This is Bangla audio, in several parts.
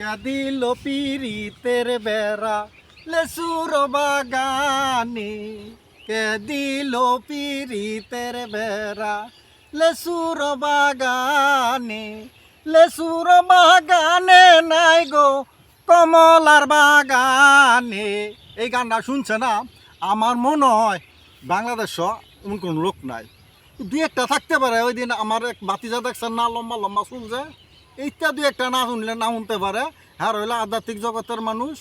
দিল পিরিতের বেড়া, লেসুর বাগানে। কে দিল পিরিতের বেড়া, লেসুর বাগানে। লেসুর বাগানে নাই গো কমলার বাগানে। এই গানটা শুনছে না? আমার মনে হয় বাংলাদেশ এমন কোনো লোক নাই। দুই একটা থাকতে পারে, ওই দিন আমার এক বাতিজা দেখছেন না, লম্বা লম্বা শুনছে এইটা দুই একটা না শুনলে না শুনতে পারে। হ্যাঁ রইল আধ্যাত্মিক জগতের মানুষ।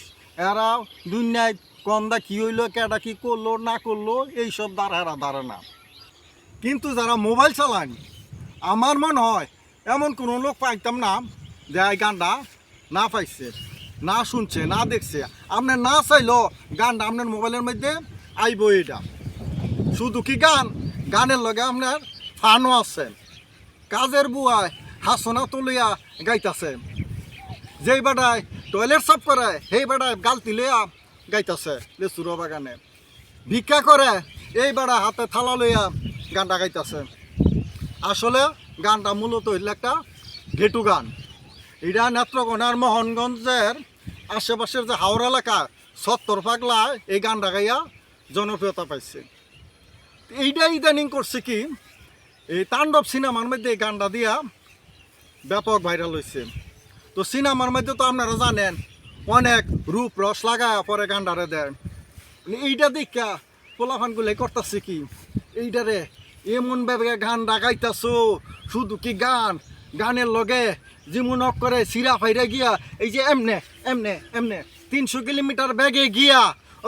এরা দুনিয়ায় কন্দা কি হইল, কেডা কী করল, না করল, এইসব দ্বারা এরা ধারে না। কিন্তু যারা মোবাইল চালান আমার মনে হয় এমন কোনো লোক পাইতাম না যে এই গানটা না পাইছে, না শুনছে, না দেখছে। আপনি না চাইলো গানটা আপনার মোবাইলের মধ্যে আইব এটা শুধু কি গান? গানের লগে আপনার ফানও আছে। কাজের বুয়ায় হাসনা তুলিয়া গাইতাছে। যেই বেটায় টয়লেট সাফ করে সেই বেটায় গাল তিলিয়া গাইতাছে লেচুর বাগানে। ভিক্ষা করে, এই বেড়া হাতে থালা লইয়া গানটা গাইতাছে। আসলে গানটা মূলত হইল একটা ঘেটু গান। এটা নেত্রকোনার মোহনগঞ্জের আশেপাশের যে হাওড়া এলাকা, সত্তর পাগলা এই গানটা গাইয়া জনপ্রিয়তা পাইছে। এইটা ইদানিং করছে কি, এই তাণ্ডব সিনেমার মধ্যে এই গানটা দিয়া ব্যাপক ভাইরাল হয়েছে তো সিনেমার মধ্যে তো আপনারা জানেন, অনেক রূপ রস লাগায় পরে গানটারে দেয়। মানে এইটা দেখা পোলাফানগুলো করতেছে কি? এইটারে এমন ভাবে গান ডাকাইতাছো শুধু কি গান? গানের লগে যেমন করে সিরা ফাইরা গিয়া, এই যে এমনে এমনে এমনে, তিনশো কিলোমিটার ব্যাগে গিয়া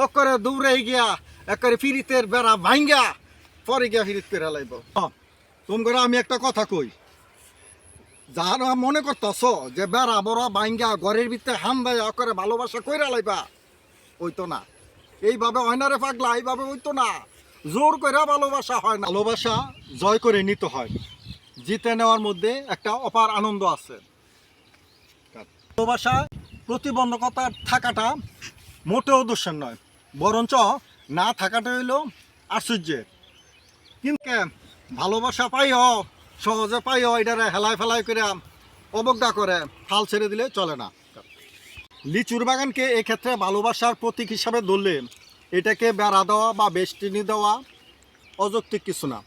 অক করে দৌড়ে গিয়া একবারে ফিরিতের বেড়া ভাঙ্গা পরে গিয়া ফিরিত পেরা লাইব তুমি করে আমি একটা কথা কই। যারা মনে করতেছ যে বেড়া বড় ভাঙ্গা ঘরের ভিতরে হাম দেয় করে ভালোবাসা কইরা লাইবা ওই তো না। এইভাবে হয় না রে পাগলা, এইভাবে ওই তো না। জোর করে ভালোবাসা হয় না। ভালোবাসা জয় করে নিতে হয়। জিতে নেওয়ার মধ্যে একটা অপার আনন্দ আছে। ভালোবাসা প্রতিবন্ধকতা থাকাটা মোটেও দোষের নয়, বরঞ্চ না থাকাটা হইল আশ্চর্যের। কিন্তু ভালোবাসা পাই পাইও সহজে পাইও এটারে হেলাই ফেলাই করে অবজ্ঞা করে হাল ছেড়ে দিলে চলে না। লিচুর বাগানকে এক্ষেত্রে ভালোবাসার প্রতীক হিসাবে ধরলে এটাকে বেড়া দেওয়া বা বেষ্টিনি দেওয়া অযৌক্তিক কিছু না।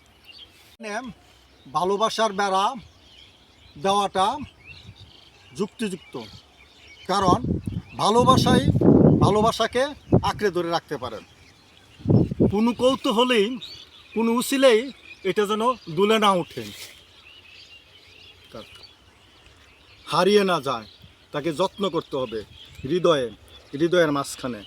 ভালোবাসার বেড়া দেওয়াটা যুক্তিযুক্ত, কারণ ভালোবাসাই ভালোবাসাকে আঁকড়ে ধরে রাখতে পারে। কোনো কৌতূহলেই, কোনো উচিলেই এটা যেন দুলে না ওঠে হারিয়ে না যায় তাকে যত্ন করতে হবে হৃদয়ে হৃদয়ের মাঝখানে।